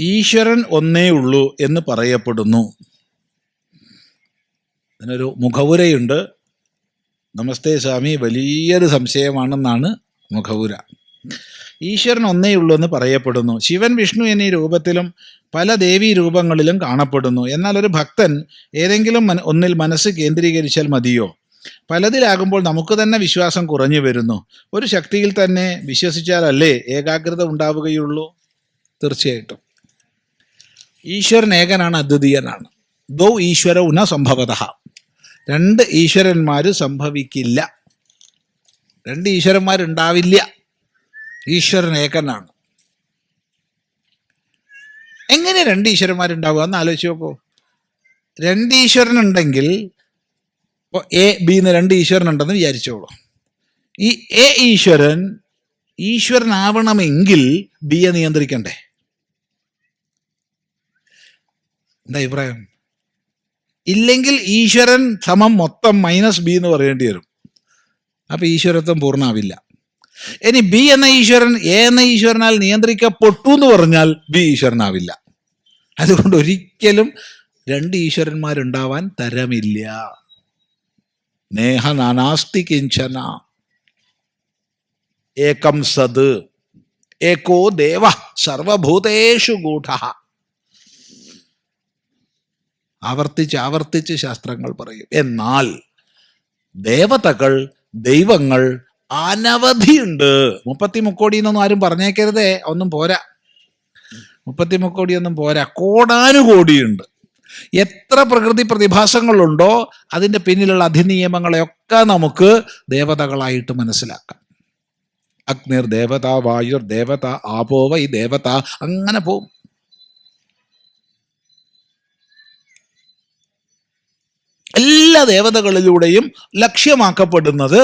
ഈശ്വരൻ ഒന്നേ ഉള്ളൂ എന്ന് പറയപ്പെടുന്നു. അതിനൊരു മുഖവുരയുണ്ട്. നമസ്തേ സ്വാമി വലിയൊരു സംശയമാണെന്നാണ് മുഖവുര. ഈശ്വരൻ ഒന്നേ ഉള്ളൂ എന്ന് പറയപ്പെടുന്നു. ശിവൻ വിഷ്ണു എന്നീ രൂപത്തിലും പല ദേവീ രൂപങ്ങളിലും കാണപ്പെടുന്നു. എന്നാൽ ഒരു ഭക്തൻ ഏതെങ്കിലും ഒന്നിൽ മനസ്സ് കേന്ദ്രീകരിച്ചാൽ മതിയോ? പലതിലാകുമ്പോൾ നമുക്ക് തന്നെ വിശ്വാസം കുറഞ്ഞു വരുന്നു. ഒരു ശക്തിയിൽ തന്നെ വിശ്വസിച്ചാലല്ലേ ഏകാഗ്രത ഉണ്ടാവുകയുള്ളൂ? തീർച്ചയായിട്ടും. ഈശ്വരൻ ഏകനാണ് അദ്വിതീയനാണ്. ദോ ഈശ്വര ഉന സംഭവത. രണ്ട് ഈശ്വരന്മാർ സംഭവിക്കില്ല. രണ്ട് ഈശ്വരന്മാരുണ്ടാവില്ല. ഈശ്വരൻ ഏകനാണ്. എങ്ങനെ രണ്ട് ഈശ്വരന്മാരുണ്ടാവുക? എന്ന് ആലോചിച്ച് നോക്കൂ. രണ്ട് ഈശ്വരൻ ഇപ്പോൾ എ ബി എന്ന് രണ്ട് ഈശ്വരൻ ഉണ്ടെന്ന് വിചാരിച്ചോളൂ. ഈ എ ഈശ്വരൻ ഈശ്വരനാവണമെങ്കിൽ ബിയെ നിയന്ത്രിക്കണ്ടേ? എന്താ അഭിപ്രായം? ഇല്ലെങ്കിൽ ഈശ്വരൻ സമം മൊത്തം മൈനസ് ബി എന്ന് പറയേണ്ടി വരും. അപ്പൊ ഈശ്വരത്വം പൂർണമാവില്ല ഇനി ബി എന്ന ഈശ്വരൻ എ എന്ന ഈശ്വരനാൽ നിയന്ത്രിക്കപ്പെട്ടു എന്ന് പറഞ്ഞാൽ ബി ഈശ്വരനാവില്ല. അതുകൊണ്ട് ഒരിക്കലും രണ്ട് ഈശ്വരന്മാരുണ്ടാവാൻ തരമില്ല. നേഹ നാനാസ്തി കിഞ്ചന ഏകം സത് ഏകോ ദേവ സർവഭൂതേഷു ഗൂഢ. ആവർത്തിച്ച് ആവർത്തിച്ച് ശാസ്ത്രങ്ങൾ പറയും. എന്നാൽ ദേവതകൾ ദൈവങ്ങൾ അനവധിയുണ്ട്. മുപ്പത്തി മുക്കോടി എന്നൊന്നും ആരും പറഞ്ഞേക്കരുതേ ഒന്നും പോരാ. മുപ്പത്തി മുക്കോടി ഒന്നും പോരാ. കോടാനുകോടിയുണ്ട്. എത്ര പ്രകൃതി പ്രതിഭാസങ്ങളുണ്ടോ അതിന്റെ പിന്നിലുള്ള അധിനിയമങ്ങളെയൊക്കെ നമുക്ക് ദേവതകളായിട്ട് മനസ്സിലാക്കാം. അഗ്നിർ ദേവത വായുർ ദേവത ആപോവ ഈ ദേവത അങ്ങനെ പോവും. എല്ലാ ദേവതകളിലൂടെയും ലക്ഷ്യമാക്കപ്പെടുന്നത്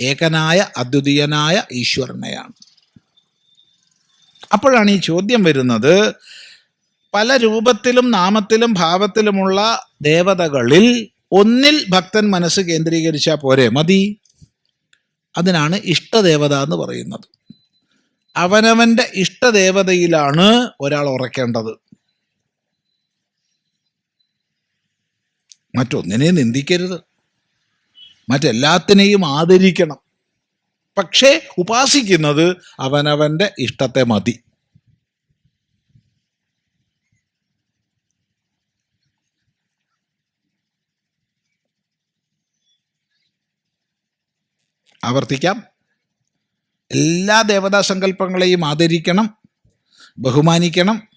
ഏകനായ അദ്വിതീയനായ ഈശ്വരനെയാണ്. അപ്പോഴാണ് ഈ ചോദ്യം വരുന്നത് പല രൂപത്തിലും നാമത്തിലും ഭാവത്തിലുമുള്ള ദേവതകളിൽ ഒന്നിൽ ഭക്തൻ മനസ്സ് കേന്ദ്രീകരിച്ചാൽ പോരെ? മതി. അതിനാണ് ഇഷ്ടദേവത എന്ന് പറയുന്നത്. അവനവന്റെ ഇഷ്ടദേവതയിലാണ് ഒരാൾ ഉറക്കേണ്ടത്. മറ്റൊന്നിനെ നിന്ദിക്കരുത്. മറ്റെല്ലാത്തിനെയും ആദരിക്കണം. പക്ഷേ ഉപാസിക്കുന്നത് അവനവന്റെ ഇഷ്ടത്തെ മതി. ആവർത്തിക്കാം. എല്ലാ ദേവതാ സങ്കല്പങ്ങളെയും ആദരിക്കണം ബഹുമാനിക്കണം.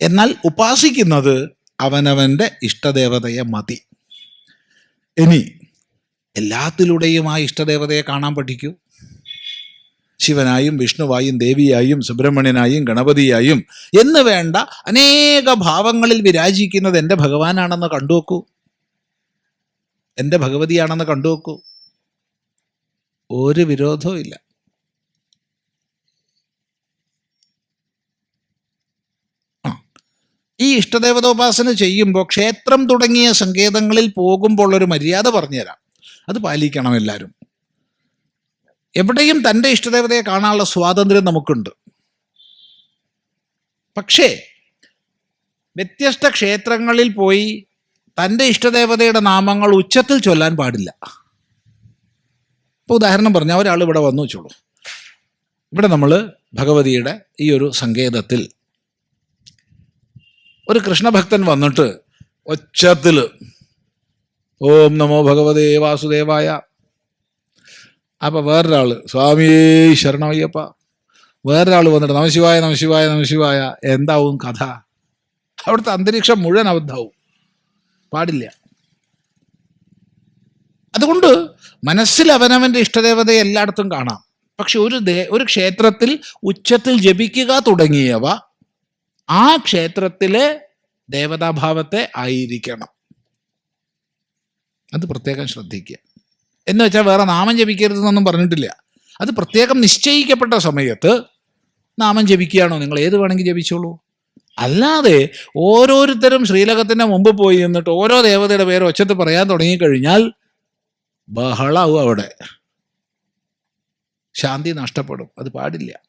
എന്നാൽ ഉപാസിക്കുന്നത് അവനവന്റെ ഇഷ്ടദേവതയെ മതി. ഇനി എല്ലാത്തിലൂടെയും ആ ഇഷ്ടദേവതയെ കാണാൻ പഠിക്കൂ. ശിവനായും വിഷ്ണുവായും ദേവിയായും സുബ്രഹ്മണ്യനായും ഗണപതിയായും എന്ന് വേണ്ട അനേക ഭാവങ്ങളിൽ വിരാജിക്കുന്നത് എന്റെ ഭഗവാനാണെന്ന് കണ്ടുവെക്കൂ. എന്റെ ഭഗവതിയാണെന്ന് കണ്ടുവെക്കൂ. ഒരു വിരോധവും ഇല്ല. ഈ ഇഷ്ടദേവതോപാസന ചെയ്യുമ്പോൾ ക്ഷേത്രം തുടങ്ങിയ സങ്കേതങ്ങളിൽ പോകുമ്പോൾ ഒരു മര്യാദ പറഞ്ഞുതരാം. അത് പാലിക്കണം എല്ലാവരും എവിടെയും തന്റെ ഇഷ്ടദേവതയെ കാണാനുള്ള സ്വാതന്ത്ര്യം നമുക്കുണ്ട്. പക്ഷേ വ്യത്യസ്ത ക്ഷേത്രങ്ങളിൽ പോയി തന്റെ ഇഷ്ടദേവതയുടെ നാമങ്ങൾ ഉച്ചത്തിൽ ചൊല്ലാൻ പാടില്ല. ഇപ്പോൾ ഉദാഹരണം പറഞ്ഞാൽ ഒരാൾ ഇവിടെ വന്നു വെച്ചോളൂ. ഇവിടെ നമ്മൾ ഭഗവതിയുടെ ഈ ഒരു സങ്കേതത്തിൽ ഒരു കൃഷ്ണഭക്തൻ വന്നിട്ട് ഒച്ചത്തിൽ ഓം നമോ ഭഗവതേ വാസുദേവായ. അപ്പം വേറൊരാൾ സ്വാമിയേ ശരണമയ്യപ്പ. വേറൊരാൾ വന്നിട്ട് നമശിവായ നമശിവായ നമശിവായ എന്താവും കഥ? അവിടുത്തെ അന്തരീക്ഷം മുഴുവൻ അബദ്ധാവും. പാടില്ല. അതുകൊണ്ട് മനസ്സിൽ അവനവന്റെ ഇഷ്ടദേവതയെ എല്ലായിടത്തും കാണാം. പക്ഷെ ഒരു ദേ ഒരു ക്ഷേത്രത്തിൽ ഉച്ചത്തിൽ ജപിക്കുക തുടങ്ങിയവ ആ ക്ഷേത്രത്തിലെ ദേവതാഭാവത്തെ ആയിരിക്കണം. അത് പ്രത്യേകം ശ്രദ്ധിക്കുക. എന്ന് വെച്ചാൽ വേറെ നാമം ജപിക്കരുത് എന്നൊന്നും പറഞ്ഞിട്ടില്ല. അത് പ്രത്യേകം നിശ്ചയിക്കപ്പെട്ട സമയത്ത് നാമം ജപിക്കുകയാണോ? നിങ്ങൾ ഏത് വേണമെങ്കിൽ ജപിച്ചോളൂ. അല്ലാതെ ഓരോരുത്തരും ശ്രീലകത്തിന്റെ മുമ്പ് പോയി എന്നിട്ട് ഓരോ ദേവതയുടെ പേര് ഒച്ചത്ത് പറയാൻ തുടങ്ങിക്കഴിഞ്ഞാൽ ബഹളാവും അവിടെ. ശാന്തി നഷ്ടപ്പെടും. അത് പാടില്ല.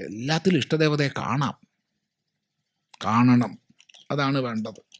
എല്ലാത്തിലും ഇഷ്ടദേവതയെ കാണാം. കാണണം. അതാണ് വേണ്ടത്.